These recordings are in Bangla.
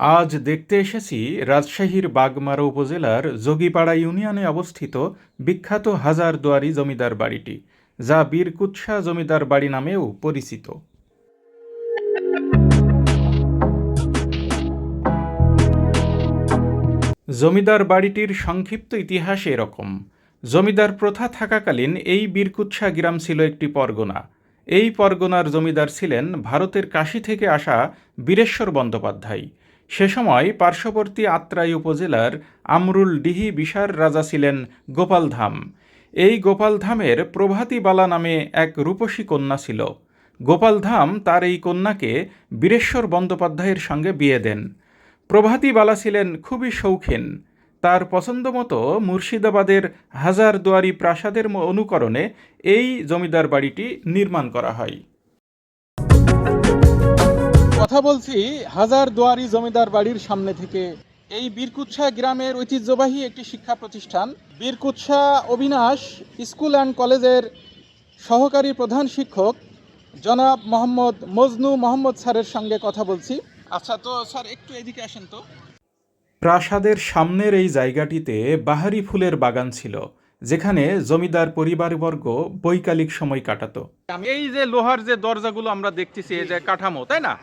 আজ দেখতে এসেছি রাজশাহীর বাগমারা উপজেলার যোগীপাড়া ইউনিয়নে অবস্থিত বিখ্যাত হাজারদুয়ারি জমিদার বাড়িটি, যা বীরকুৎসা জমিদার বাড়ি নামেও পরিচিত। জমিদার বাড়িটির সংক্ষিপ্ত ইতিহাস এরকম। জমিদার প্রথা থাকাকালীন এই বীরকুৎসা গ্রাম ছিল একটি পরগনা। এই পরগনার জমিদার ছিলেন ভারতের কাশী থেকে আসা বীরেশ্বর বন্দ্যোপাধ্যায়। সে সময় পার্শ্ববর্তী আত্রাই উপজেলার আমরুল ডিহি বিশার রাজা ছিলেন গোপালধাম এই গোপালধামের প্রভাতীবালা নামে এক রূপসী কন্যা ছিল। গোপালধাম তার এই কন্যাকে বীরেশ্বর বন্দ্যোপাধ্যায়ের সঙ্গে বিয়ে দেন। প্রভাতীবালা ছিলেন খুবই শৌখিন। তার পছন্দমতো মুর্শিদাবাদের হাজারদুয়ারি প্রাসাদের অনুকরণে এই জমিদার বাড়িটি নির্মাণ করা হয়। কথা বলছি হাজার দুয়ারি জমিদার বাড়ির সামনে থেকে। এই বীরকুৎসা গ্রামের ঐতিহ্যবাহী একটি শিক্ষা প্রতিষ্ঠান। বীরকুৎসা অবিনাশ স্কুল অ্যান্ড কলেজের সহকারী প্রধান শিক্ষক জনাব মোহাম্মদ মজনু মোহাম্মদ স্যারের সঙ্গে কথা বলছি। আচ্ছা তো স্যার একটু এদিকে আসেন তো। প্রাসাদের সামনের এই জায়গাটিতে বাহারি ফুলের বাগান ছিল যেখানে জমিদার পরিবারবর্গ বৈকালিক সময় কাটাতো। এই যে লোহার যে দরজাগুলো আমরা দেখতেছি এই যে কাঠামো তাই না?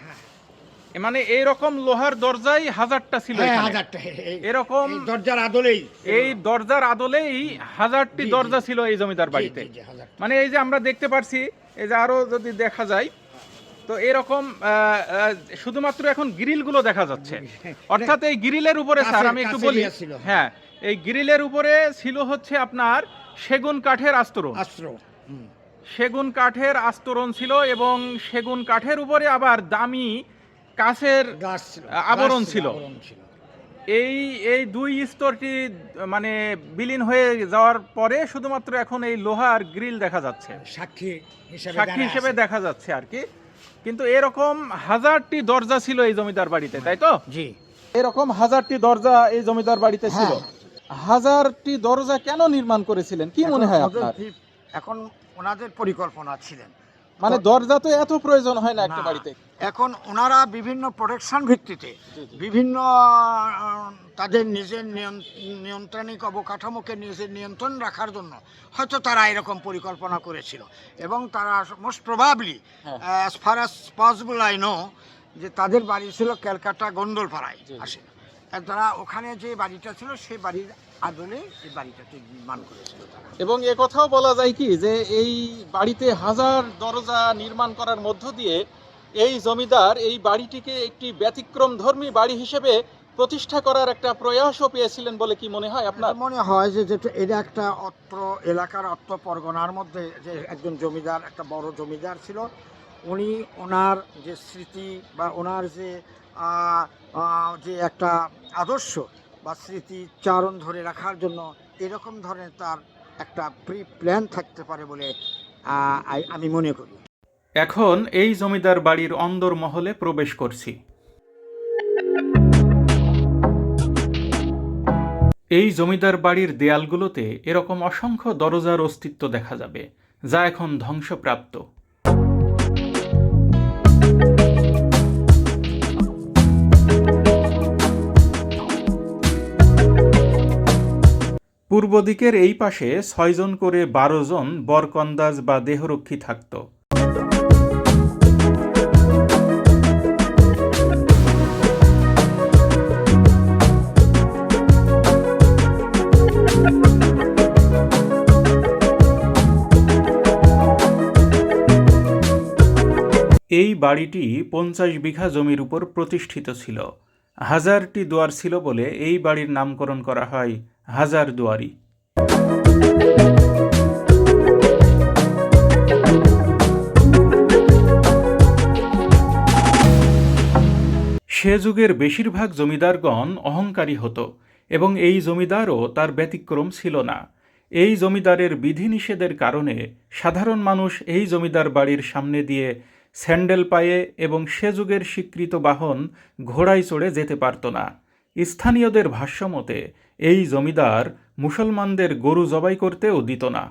মানে এইরকম লোহার দরজাই হাজারটা ছিল হ্যাঁ হাজারটা। এই- এরকম দরজার আদলেই। এই দরজার আদলেই হাজারটি দরজা ছিল এই জমিদার বাড়িতে। মানে এই যে আমরা দেখতে পারছি এই যে আরও যদি দেখা যায় তো এরকম শুধুমাত্র এখন গ্রিলগুলো দেখা যাচ্ছে। অর্থাৎ এই গ্রিলের উপরে স্যার আমি একটু বলি। ইয়ে হ্যাঁ। এই গ্রিলের উপরে ছিল হচ্ছে আপনার সেগুন কাঠের আস্তরণ। সেগুন কাঠের আস্তরণ ছিল এবং সেগুন কাঠের উপরে আবার দামি কাছের আবরণ ছিল। এই এই দুই স্তরটি মানে বিলীন হয়ে যাওয়ার পরে শুধুমাত্র এখন এই লোহার গ্রিল দেখা যাচ্ছে। সাক্ষী সাক্ষী হিসেবে দেখা যাচ্ছে আর কি। কিন্তু এরকম হাজারটি দরজা ছিল এই জমিদার বাড়িতে তাই তো? জি। এরকম হাজারটি দরজা এই জমিদার বাড়িতে ছিল। হ্যাঁ। হাজারটি দরজা কেন নির্মাণ করেছিলেন? কি মনে হয় আপনার? এখন ওনাদের পরিকল্পনা ছিলেন। মানে দরজা তো এত প্রয়োজন হয় না একটা বাড়িতে এখন ওনারা বিভিন্ন প্রোটেকশন ভিত্তিতে। বিভিন্ন তাদের নিজের নিয়ন- নিয়ন্ত্রণিক অবকাঠামোকে নিজের নিয়ন্ত্রণ রাখার জন্য হয়তো তারা এরকম পরিকল্পনা করেছিল এবং তারা মোস্ট প্রবাবলি হ্যাঁ। As far as possible I know যে তাদের বাড়ি ছিল ক্যালকাটা গন্ডলপাড়ায়। আসে তারা ওখানে যে বাড়িটা ছিল সেই বাড়ির এই বাড়িটাকে নির্মাণ করেছিল এবং এ কথাও বলা যায় কি যে এই বাড়িতে হাজার দরজা নির্মাণ করার মধ্য দিয়ে এই জমিদার এই বাড়িটিকে একটি ব্যতিক্রম ধর্মী বাড়ি হিসেবে প্রতিষ্ঠা করার একটা প্রয়াসও পেয়েছিলেন বলে কি মনে হয় আপনার? মনে হয় যে যেটা এটা একটা অত্র এলাকার অত্র পরগনার মধ্যে যে একজন জমিদার একটা বড় জমিদার ছিল। উনি ওনার যে স্মৃতি বা ওনার যে যে একটা আদর্শ বা স্মৃতি চারণ ধরে রাখার জন্য এরকম ধরনের তার একটা প্রি প্ল্যান থাকতে পারে বলে আমি মনে করি। এখন এই জমিদার বাড়ির অন্দর মহলে প্রবেশ করছি। এই জমিদার বাড়ির দেয়ালগুলোতে এরকম অসংখ্য দরজার অস্তিত্ব দেখা যাবে, যা এখন ধ্বংসপ্রাপ্ত। পূর্ব দিকের এই পাশে ছয়জন করে বারো জন বরকন্দাজ বা দেহরক্ষী থাকত। এই বাড়িটি পঞ্চাশ বিঘা জমির উপর প্রতিষ্ঠিত ছিল। হাজারটি দুয়ার ছিল বলে এই বাড়ির নামকরণ করা হয় হাজার দুয়ারি। সে যুগের বেশিরভাগ জমিদারগণ অহংকারী হতো এবং এই জমিদারও তার ব্যতিক্রম ছিল না। এই জমিদারের বিধিনিষেধের কারণে সাধারণ মানুষ এই জমিদার বাড়ির সামনে দিয়ে স্যান্ডেল পায়ে এবং সে যুগের স্বীকৃত বাহন ঘোড়ায় চড়ে যেতে পারত না। স্থানীয়দের ভাষ্যমতে এই জমিদার মুসলমানদের গরু জবাই করতেও দিত না।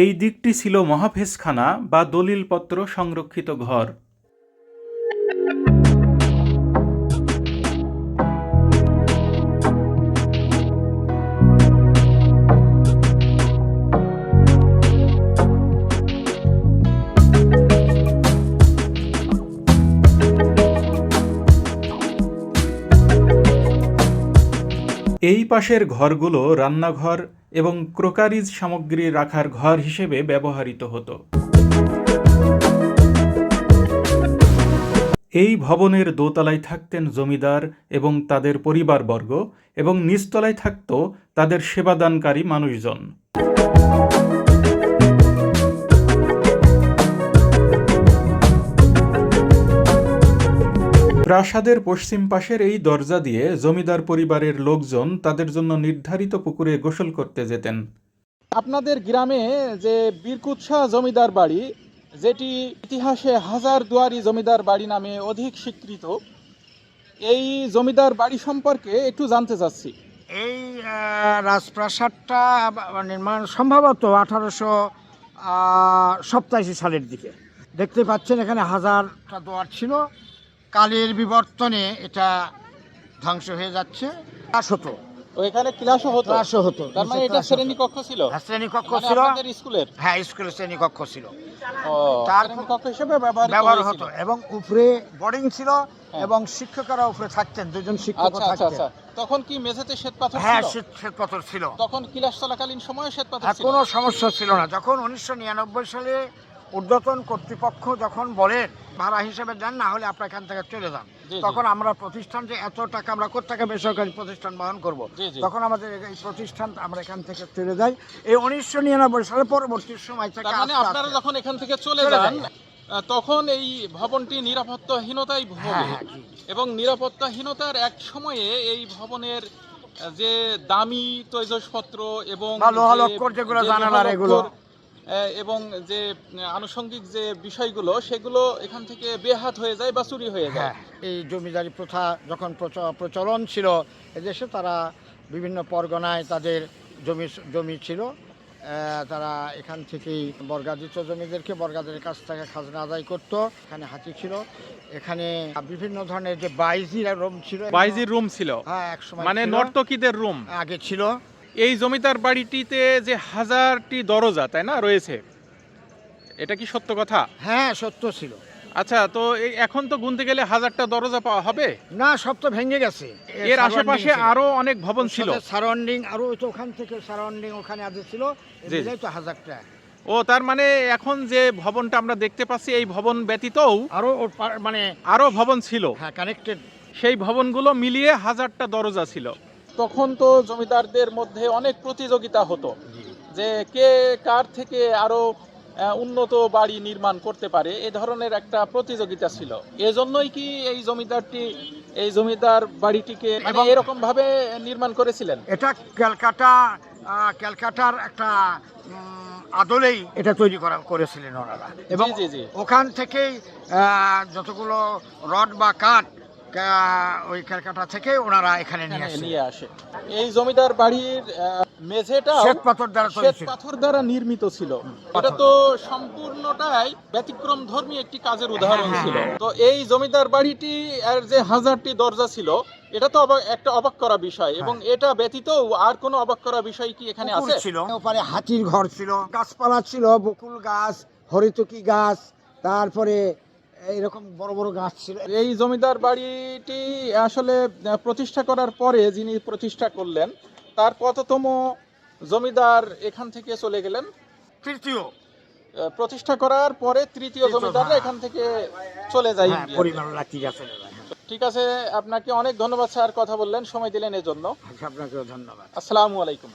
এই দিকটি ছিল মহাফেজখানা বা দলিলপত্র সংরক্ষিত ঘর। এই পাশের ঘরগুলো রান্নাঘর এবং ক্রোকারিজ সামগ্রী রাখার ঘর হিসেবে ব্যবহৃত হতো। এই ভবনের দোতলায় থাকতেন জমিদার এবং তাদের পরিবারবর্গ এবং নিচতলায় থাকত তাদের সেবাদানকারী মানুষজন। প্রাসাদের পশ্চিম পাশের এই দরজা দিয়ে জমিদার পরিবারের লোকজন তাদের জন্য নির্ধারিত পুকুরে গোসল করতে যেতেন। আপনাদের গ্রামে যে বীরকুৎসা জমিদার বাড়ি যেটি ইতিহাসে হাজার দুয়ারি জমিদার বাড়ি নামে অধিক স্বীকৃত এই জমিদার বাড়ি সম্পর্কে একটু জানতে চাচ্ছি। এই রাজপ্রাসাদটা নির্মাণ সম্ভবত আঠারোশো সপ্তাশি সালের দিকে। দেখতে পাচ্ছেন এখানে হাজারটা দোয়ার ছিল। কালের বিবর্তনে এটা ধ্বংস হয়ে যাচ্ছে। ক্লাস হতো। তো এখানে ক্লাসও হতো? ক্লাসও হতো। তার মানে এটা ক্লাস হতো। শ্রেণি কক্ষ ছিল? হ্যাঁ, শ্রেণীকক্ষ মানে ছিল। আপনাদের স্কুলের? হ্যাঁ স্কুলের শ্রেণীকক্ষ ছিল। তার- কক্ষ হিসেবে ব্যবহার ব্যবহার হতো এবং উপরে বোর্ডিং ছিল হ্যাঁ। এবং শিক্ষকেরা উপরে থাকতেন দুজন শিক্ষক আচ্ছা আচ্ছা থাকতেন। আচ্ছা। তখন কি মেঝেতে শ্বেত পাথর হ্যাঁ ছিল? তখন ক্লাস চলাকালীন সময়ে শ্বেত পাথর ছিল? কোনো সমস্যা ছিল না। যখন উনিশশো নিরানব্বই সালে ঊর্ধ্বতন কর্তৃপক্ষ যখন বলেন ভাড়া হিসেবে দেন না হলে আপনার এখান থেকে চলে যান। তখন আমরা প্রতিষ্ঠান যে এত টাকা আমরা কোথেকে বেসরকারি প্রতিষ্ঠান বহন করব। তখন আমাদের এই প্রতিষ্ঠান আমরা এখান থেকে চলে যাই এই উনিশশো নিরানব্বই সালে পরবর্তী সময় থেকে মানে আপনারা যখন এখান থেকে চলে যান তখন এই ভবনটি নিরাপত্তাহীনতায় হ্যাঁ ভোগে হ্যাঁ এবং নিরাপত্তাহীনতার এক সময়ে এই ভবনের যে দামি তৈজসপত্র এবং লোহা যে- লক্কর যেগুলো জানালার এগুলো। এবং যে আনুষঙ্গিক যে বিষয়গুলো সেগুলো এখান থেকে বেহাত হয়ে যায় বা চুরি হয়ে যায়। হ্যাঁ এই জমিদারি প্রথা যখন প্রচ- প্রচলন ছিল এদেশে তারা বিভিন্ন পরগনায় তাদের জমি জমি ছিল। তারা এখান থেকেই বর্গাদিত জমিদেরকে বর্গাদের কাছ থেকে খাজনা আদায় করত। এখানে হাতি ছিল। এখানে বিভিন্ন ধরনের যে বাইজির রুম ছিল বাইজির রুম ছিল। হ্যাঁ এক সময় মানে নর্তকীদের রুম। আগে ছিল। এই জমিদার বাড়িটিতে যে হাজারটি দরজা তাই না রয়েছে? এটা কি সত্য কথা? হ্যাঁ সত্য ছিল। আচ্ছা তো এই এখন তো গুনতে গেলে হাজারটা দরজা পাওয়া হবে? না সব তো ভেঙে গেছে। এর আশেপাশে আরও অনেক ভবন ছিল? সারাউন্ডিং আরও ওই তো ওখান থেকে সারাউন্ডিং ওখানে আগে ছিল। জি। তো হাজারটা। ও তার মানে এখন যে ভবনটা আমরা দেখতে পাচ্ছি এই ভবন ব্যতীতও আরও মানে আরও ভবন ছিল। হ্যাঁ কানেক্টেড সেই ভবনগুলো মিলিয়ে হাজারটা দরজা ছিল। তখন তো জমিদারদের মধ্যে অনেক প্রতিযোগিতা হতো যে কে কার থেকে আরও উন্নত বাড়ি নির্মাণ করতে পারে এ ধরনের একটা প্রতিযোগিতা ছিল। এজন্যই কি এই জমিদারটি এই জমিদার বাড়িটিকে মানে এরকম ভাবে নির্মাণ করেছিলেন? এটা ক্যালকাটা ক্যালকাটার একটা আদলেই এটা তৈরি করা করেছিলেন ওনারা। এবং। ওখান থেকেই যতগুলো রড বা কাঠ ওই ক্যালকাটা থেকে ওনারা এখানে নিয়ে আসে। এই জমিদার বাড়ির মেঝেটা শ্বেত পাথর দ্বারা তৈরি শ্বেত পাথর দ্বারা নির্মিত ছিল। এটা তো সম্পূর্ণটাই ব্যতিক্রম ধর্মী একটি কাজের উদাহরণ হ্যাঁ, ছিল। হ্যাঁ। তো এই জমিদার বাড়িটি আর যে হাজারটি দরজা ছিল এটা তো একটা অবাক করা বিষয়। এবং এটা ব্যতীত আর কোনো অবাক করা বিষয় কি এখানে আছে? ছিল। ওপারে হাতির ঘর ছিল গাছপালা ছিল বকুল গাছ হরিতকি গাছ তারপরে এরকম বড় বড় গাছ ছিল। এই জমিদার বাড়িটি আসলে প্রতিষ্ঠা করার পরে যিনি প্রতিষ্ঠা করলেন তার কততম জমিদার এখান থেকে চলে গেলেন। তৃতীয়। প্রতিষ্ঠা করার পরে তৃতীয় জমিদাররা হ্যাঁ। এখান থেকে চলে যায় হ্যাঁ, যায় হ্যাঁ। ঠিক আছে আপনাকে অনেক ধন্যবাদ স্যার কথা বললেন সময় দিলেন এজন্য। আচ্ছা, আপনাকেও ধন্যবাদ। আসসালামু আলাইকুম।